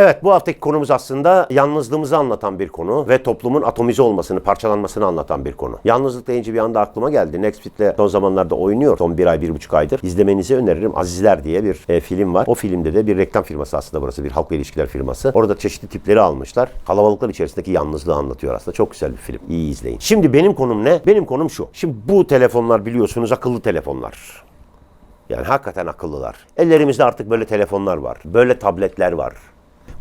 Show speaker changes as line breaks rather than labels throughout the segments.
Evet bu haftaki konumuz aslında yalnızlığımızı anlatan bir konu ve toplumun atomize olmasını, parçalanmasını anlatan bir konu. Yalnızlık deyince bir anda aklıma geldi. Netflix'te son zamanlarda oynuyor. Son bir ay, bir buçuk aydır. İzlemenizi öneririm. Azizler diye bir e, film var. O filmde de bir reklam firması aslında burası. Bir halkla ilişkiler firması. Orada çeşitli tipleri almışlar. Kalabalıklar içerisindeki yalnızlığı anlatıyor aslında. Çok güzel bir film. İyi izleyin. Şimdi benim konum ne? Benim konum şu. Şimdi bu telefonlar biliyorsunuz akıllı telefonlar. Yani hakikaten akıllılar. Ellerimizde artık böyle telefonlar var. Böyle tabletler var.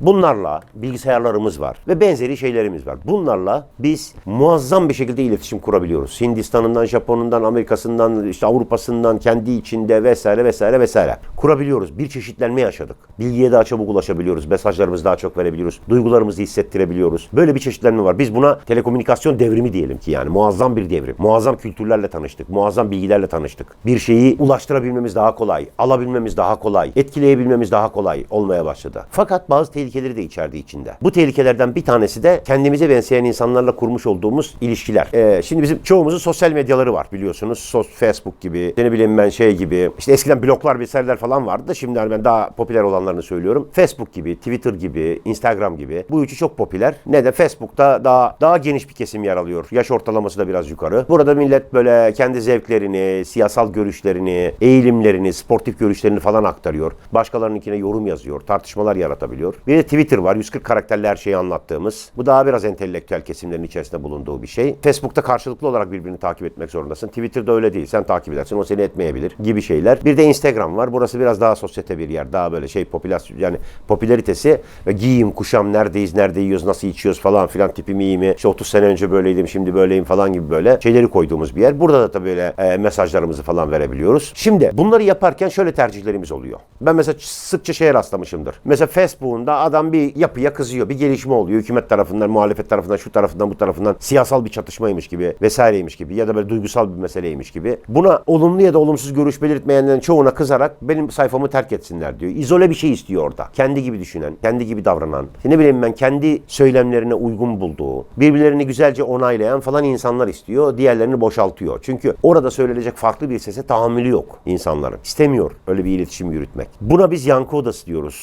Bunlarla bilgisayarlarımız var ve benzeri şeylerimiz var. Bunlarla biz muazzam bir şekilde iletişim kurabiliyoruz. Hindistan'ından, Japon'undan, Amerika'sından, işte Avrupa'sından, kendi içinde vesaire vesaire vesaire. Kurabiliyoruz. Bir çeşitlenme yaşadık. Bilgiye daha çabuk ulaşabiliyoruz. Mesajlarımızı daha çok verebiliyoruz. Duygularımızı hissettirebiliyoruz. Böyle bir çeşitlenme var. Biz buna telekomünikasyon devrimi diyelim ki yani. Muazzam bir devrim. Muazzam kültürlerle tanıştık. Muazzam bilgilerle tanıştık. Bir şeyi ulaştırabilmemiz daha kolay. Alabilmemiz daha kolay. Etkileyebilmemiz daha kolay olmaya başladı. Fakat bazı tehlikeleri de içerdiği içinde. Bu tehlikelerden bir tanesi de kendimize benzeyen insanlarla kurmuş olduğumuz ilişkiler. Ee, şimdi bizim çoğumuzun sosyal medyaları var biliyorsunuz. Sos, Facebook gibi, ne bileyim ben şey gibi. İşte eskiden bloglar vesaireler falan vardı da şimdi hani ben daha popüler olanlarını söylüyorum. Facebook gibi, Twitter gibi, Instagram gibi. Bu üçü çok popüler. Ne de Facebook'ta daha daha geniş bir kesim yer alıyor. Yaş ortalaması da biraz yukarı. Burada millet böyle kendi zevklerini, siyasal görüşlerini, eğilimlerini, sportif görüşlerini falan aktarıyor. Başkalarınınkine yorum yazıyor, tartışmalar yaratabiliyor. Bir de Twitter var. 140 karakterli her şeyi anlattığımız. Bu daha biraz entelektüel kesimlerin içerisinde bulunduğu bir şey. Facebook'ta karşılıklı olarak birbirini takip etmek zorundasın. Twitter'da öyle değil. Sen takip edersin, o seni etmeyebilir gibi şeyler. Bir de Instagram var. Burası biraz daha sosyete bir yer. Daha böyle şey popülasyon yani popülaritesi ve giyim, kuşam, neredeyiz, nerede yiyoruz, nasıl içiyoruz falan filan tipim iyi mi? İşte 30 sene önce böyleydim, şimdi böyleyim falan gibi böyle şeyleri koyduğumuz bir yer. Burada da tabii böyle e, mesajlarımızı falan verebiliyoruz. Şimdi bunları yaparken şöyle tercihlerimiz oluyor. Ben mesela sıkça şeye rastlamışımdır. Mesela Facebook'un da adam bir yapıya kızıyor. Bir gelişme oluyor. Hükümet tarafından, muhalefet tarafından, şu tarafından, bu tarafından siyasal bir çatışmaymış gibi vesaireymiş gibi ya da böyle duygusal bir meseleymiş gibi. Buna olumlu ya da olumsuz görüş belirtmeyenlerin çoğuna kızarak benim sayfamı terk etsinler diyor. İzole bir şey istiyor orada. Kendi gibi düşünen, kendi gibi davranan, ne bileyim ben kendi söylemlerine uygun bulduğu, birbirlerini güzelce onaylayan falan insanlar istiyor. Diğerlerini boşaltıyor. Çünkü orada söylenecek farklı bir sese tahammülü yok insanların. İstemiyor öyle bir iletişim yürütmek. Buna biz yankı odası diyoruz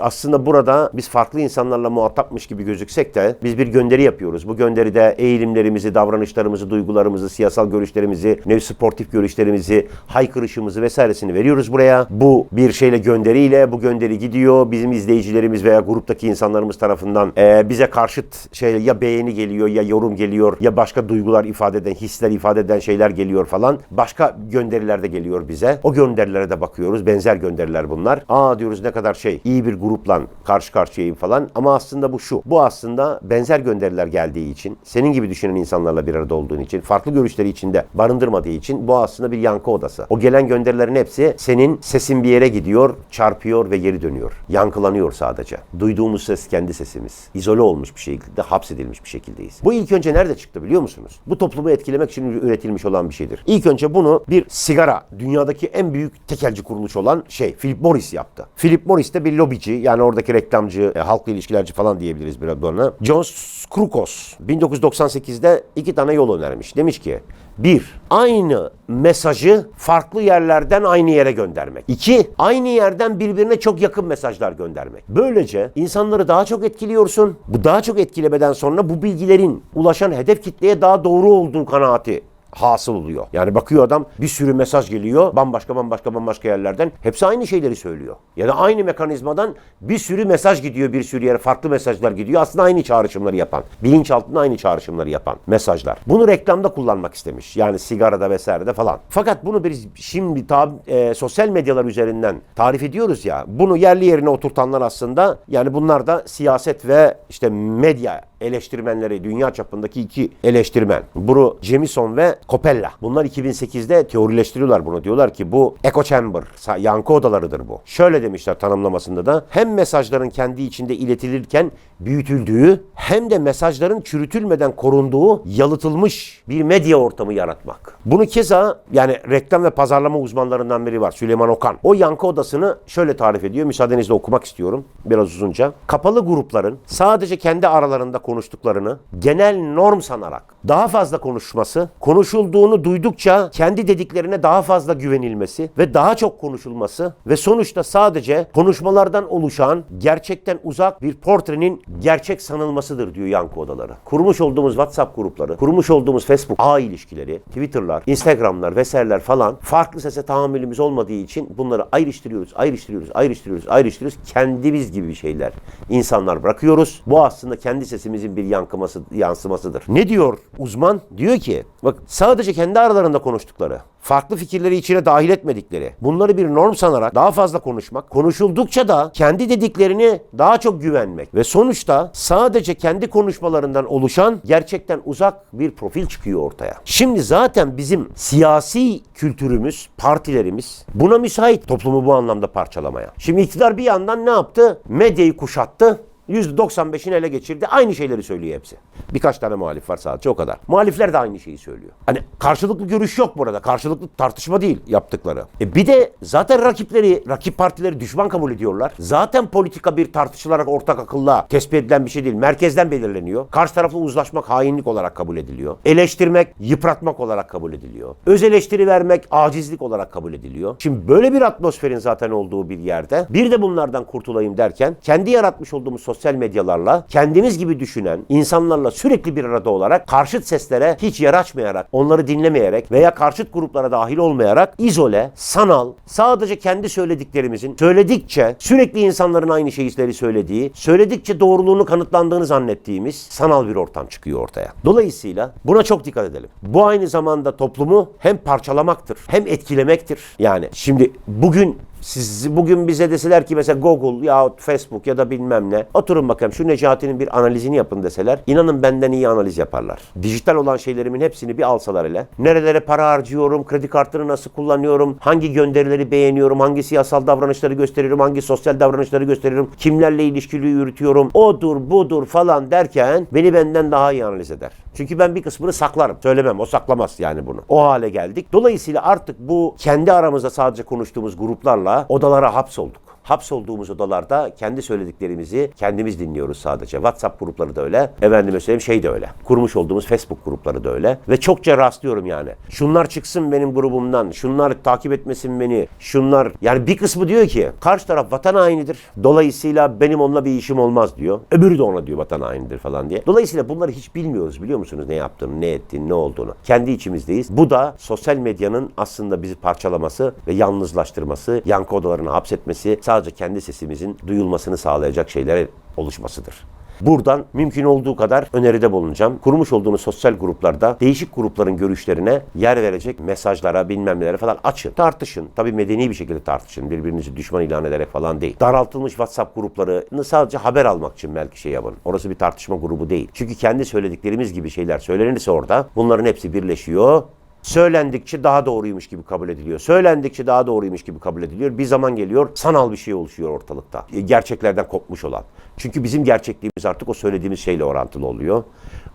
aslında burada biz farklı insanlarla muhatapmış gibi gözüksek de biz bir gönderi yapıyoruz. Bu gönderide eğilimlerimizi, davranışlarımızı, duygularımızı, siyasal görüşlerimizi, nevi sportif görüşlerimizi, haykırışımızı vesairesini veriyoruz buraya. Bu bir şeyle gönderiyle bu gönderi gidiyor. Bizim izleyicilerimiz veya gruptaki insanlarımız tarafından eee, bize karşıt şey ya beğeni geliyor ya yorum geliyor ya başka duygular ifade eden, hisler ifade eden şeyler geliyor falan. Başka gönderiler de geliyor bize. O gönderilere de bakıyoruz. Benzer gönderiler bunlar. Aa diyoruz ne kadar şey iyi bir grupla karşı karşıyayım falan. Ama aslında bu şu. Bu aslında benzer gönderiler geldiği için, senin gibi düşünen insanlarla bir arada olduğun için, farklı görüşleri içinde barındırmadığı için bu aslında bir yankı odası. O gelen gönderilerin hepsi senin sesin bir yere gidiyor, çarpıyor ve geri dönüyor. Yankılanıyor sadece. Duyduğumuz ses kendi sesimiz. İzole olmuş bir şekilde, hapsedilmiş bir şekildeyiz. Bu ilk önce nerede çıktı biliyor musunuz? Bu toplumu etkilemek için üretilmiş olan bir şeydir. İlk önce bunu bir sigara, dünyadaki en büyük tekelci kuruluş olan şey, Philip Morris yaptı. Philip Morris de bir lobici, yani oradaki reklamcı, e, halkla ilişkilerci falan diyebiliriz biraz buna. John Krukos 1998'de iki tane yol önermiş. Demiş ki bir, aynı mesajı farklı yerlerden aynı yere göndermek. İki, aynı yerden birbirine çok yakın mesajlar göndermek. Böylece insanları daha çok etkiliyorsun. Bu daha çok etkilemeden sonra bu bilgilerin ulaşan hedef kitleye daha doğru olduğu kanaati hasıl oluyor. Yani bakıyor adam bir sürü mesaj geliyor bambaşka bambaşka bambaşka yerlerden. Hepsi aynı şeyleri söylüyor. Ya da aynı mekanizmadan bir sürü mesaj gidiyor bir sürü yere farklı mesajlar gidiyor. Aslında aynı çağrışımları yapan. Bilinçaltında aynı çağrışımları yapan mesajlar. Bunu reklamda kullanmak istemiş. Yani sigarada vesairede falan. Fakat bunu biz şimdi tab- e, sosyal medyalar üzerinden tarif ediyoruz ya. Bunu yerli yerine oturtanlar aslında yani bunlar da siyaset ve işte medya eleştirmenleri dünya çapındaki iki eleştirmen. Bunu Jemison ve Copella. Bunlar 2008'de teorileştiriyorlar bunu. Diyorlar ki bu echo chamber, yankı odalarıdır bu. Şöyle demişler tanımlamasında da hem mesajların kendi içinde iletilirken büyütüldüğü hem de mesajların çürütülmeden korunduğu yalıtılmış bir medya ortamı yaratmak. Bunu keza yani reklam ve pazarlama uzmanlarından biri var Süleyman Okan. O yankı odasını şöyle tarif ediyor. Müsaadenizle okumak istiyorum biraz uzunca. Kapalı grupların sadece kendi aralarında konuştuklarını genel norm sanarak daha fazla konuşması, konuşulduğunu duydukça kendi dediklerine daha fazla güvenilmesi ve daha çok konuşulması ve sonuçta sadece konuşmalardan oluşan gerçekten uzak bir portrenin gerçek sanılmasıdır diyor yankı odaları. Kurmuş olduğumuz WhatsApp grupları, kurmuş olduğumuz Facebook ağ ilişkileri, Twitter'lar, Instagram'lar vesaireler falan farklı sese tahammülümüz olmadığı için bunları ayrıştırıyoruz, ayrıştırıyoruz, ayrıştırıyoruz, ayrıştırıyoruz. Kendimiz gibi şeyler insanlar bırakıyoruz. Bu aslında kendi sesimizin bir yankıması, yansımasıdır. Ne diyor uzman? Diyor ki bak sadece kendi aralarında konuştukları, farklı fikirleri içine dahil etmedikleri, bunları bir norm sanarak daha fazla konuşmak, konuşuldukça da kendi dediklerini daha çok güvenmek ve sonuçta sadece kendi konuşmalarından oluşan gerçekten uzak bir profil çıkıyor ortaya. Şimdi zaten bizim siyasi kültürümüz, partilerimiz buna müsait toplumu bu anlamda parçalamaya. Şimdi iktidar bir yandan ne yaptı? Medyayı kuşattı. %95'ini ele geçirdi. Aynı şeyleri söylüyor hepsi. Birkaç tane muhalif var sadece o kadar. Muhalifler de aynı şeyi söylüyor. Hani karşılıklı görüş yok burada. Karşılıklı tartışma değil yaptıkları. E bir de zaten rakipleri, rakip partileri düşman kabul ediyorlar. Zaten politika bir tartışılarak ortak akılla tespit edilen bir şey değil. Merkezden belirleniyor. Karşı tarafla uzlaşmak hainlik olarak kabul ediliyor. Eleştirmek yıpratmak olarak kabul ediliyor. Öz eleştiri vermek acizlik olarak kabul ediliyor. Şimdi böyle bir atmosferin zaten olduğu bir yerde bir de bunlardan kurtulayım derken kendi yaratmış olduğumuz sosyal medyalarla kendimiz gibi düşünen insanlarla sürekli bir arada olarak karşıt seslere hiç yer açmayarak, onları dinlemeyerek veya karşıt gruplara dahil olmayarak izole, sanal, sadece kendi söylediklerimizin söyledikçe sürekli insanların aynı şeyleri söylediği, söyledikçe doğruluğunu kanıtlandığını zannettiğimiz sanal bir ortam çıkıyor ortaya. Dolayısıyla buna çok dikkat edelim. Bu aynı zamanda toplumu hem parçalamaktır hem etkilemektir. Yani şimdi bugün siz bugün bize deseler ki mesela Google ya Facebook ya da bilmem ne oturun bakalım şu Necati'nin bir analizini yapın deseler inanın benden iyi analiz yaparlar. Dijital olan şeylerimin hepsini bir alsalar ile nerelere para harcıyorum, kredi kartını nasıl kullanıyorum, hangi gönderileri beğeniyorum, hangi siyasal davranışları gösteriyorum, hangi sosyal davranışları gösteriyorum, kimlerle ilişkili yürütüyorum, odur budur falan derken beni benden daha iyi analiz eder. Çünkü ben bir kısmını saklarım. Söylemem. O saklamaz yani bunu. O hale geldik. Dolayısıyla artık bu kendi aramızda sadece konuştuğumuz gruplarla odalara hapsolduk. Hapsolduğumuz odalarda kendi söylediklerimizi kendimiz dinliyoruz sadece. WhatsApp grupları da öyle. Efendime söyleyeyim şey de öyle. Kurmuş olduğumuz Facebook grupları da öyle. Ve çokça rastlıyorum yani. Şunlar çıksın benim grubumdan. Şunlar takip etmesin beni. Şunlar yani bir kısmı diyor ki karşı taraf vatan hainidir. Dolayısıyla benim onunla bir işim olmaz diyor. Öbürü de ona diyor vatan hainidir falan diye. Dolayısıyla bunları hiç bilmiyoruz biliyor musunuz ne yaptığını, ne ettiğini, ne olduğunu. Kendi içimizdeyiz. Bu da sosyal medyanın aslında bizi parçalaması ve yalnızlaştırması, yankı odalarına hapsetmesi, sadece kendi sesimizin duyulmasını sağlayacak şeylere oluşmasıdır. Buradan mümkün olduğu kadar öneride bulunacağım. Kurmuş olduğunuz sosyal gruplarda değişik grupların görüşlerine yer verecek mesajlara bilmem nelere falan açın. Tartışın. Tabii medeni bir şekilde tartışın. Birbirinizi düşman ilan ederek falan değil. Daraltılmış WhatsApp gruplarını sadece haber almak için belki şey yapın. Orası bir tartışma grubu değil. Çünkü kendi söylediklerimiz gibi şeyler söylenirse orada bunların hepsi birleşiyor söylendikçe daha doğruymuş gibi kabul ediliyor. Söylendikçe daha doğruymuş gibi kabul ediliyor. Bir zaman geliyor sanal bir şey oluşuyor ortalıkta. E, Gerçeklerden kopmuş olan. Çünkü bizim gerçekliğimiz artık o söylediğimiz şeyle orantılı oluyor.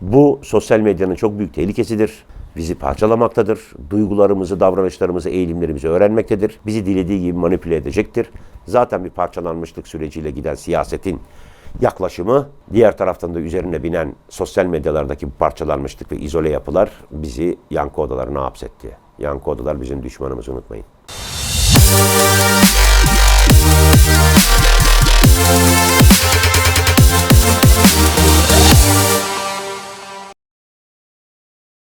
Bu sosyal medyanın çok büyük tehlikesidir. Bizi parçalamaktadır. Duygularımızı, davranışlarımızı, eğilimlerimizi öğrenmektedir. Bizi dilediği gibi manipüle edecektir. Zaten bir parçalanmışlık süreciyle giden siyasetin yaklaşımı, diğer taraftan da üzerine binen sosyal medyalardaki parçalanmışlık ve izole yapılar bizi yankı odalarına hapsetti. Yankı odalar bizim düşmanımız unutmayın.